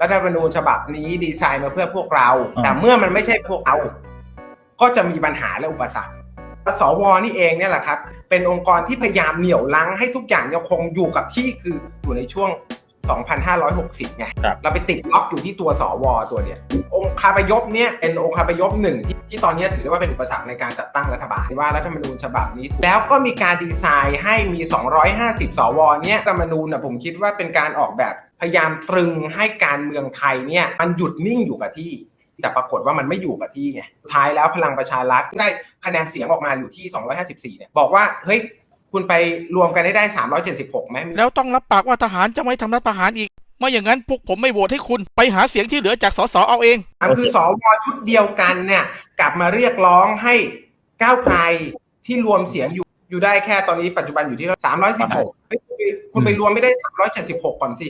รัฐธรรมนูญฉบับนี้ดีไซน์มาเพื่อพวกเราอ่าแต่เมื่อมันไม่ใช่พวกเรา ก็จะมีปัญหาและอุปสรรคสวนี่เองเนี่ยแหละครับ เป็นองค์กรที่พยายามเหนี่ยวลังให้ทุกอย่างยังคงอยู่กับที่คืออยู่ในช่วง 2,560ไงครับ เราไปติดล็อกอยู่ที่ตัวสวตัวเนี้ยองค์คาพยพเนี่ยเป็นองค์คาพยพหนึ่งที่ที่ตอนนี้ถือได้ว่าเป็นอุปสรรคในการจัดตั้งรัฐบาลว่ารัฐธรรมนูญฉบับนี้ แล้วก็มีการดีไซน์ให้มี 250 สวเนี่ยรัฐธรรมนูญนะผมคิดว่าเป็นการออกแบบพยายามตรึงให้การเมืองไทยเนี่ยมันหยุดนิ่งอยู่กับที่แต่ปรากฏว่ามันไม่อยู่กับที่ไงสุดท้ายแล้วพลังประชารัฐได้คะแนนเสียงออกมาอยู่ที่ 254เนี่ยบอกว่าเฮ้ย คุณไปรวมกันได้ได้ 376ไหมแล้วต้องรับปากว่าทหารจะไม่ทำรัฐประหารอีกไม่อย่างนั้นพวกผมไม่โหวตให้คุณไปหาเสียงที่เหลือจากสสเอาเองอันคือสวชุดเดียวกันเนี่ย กลับมาเรียกร้องให้ก้าวไกลที่รวมเสียงอยู่อยู่ได้แค่ตอนนี้ปัจจุบันอยู่ที่ 316เฮ้ยคุณไปรวมไม่ได้ 376 ก่อนสิ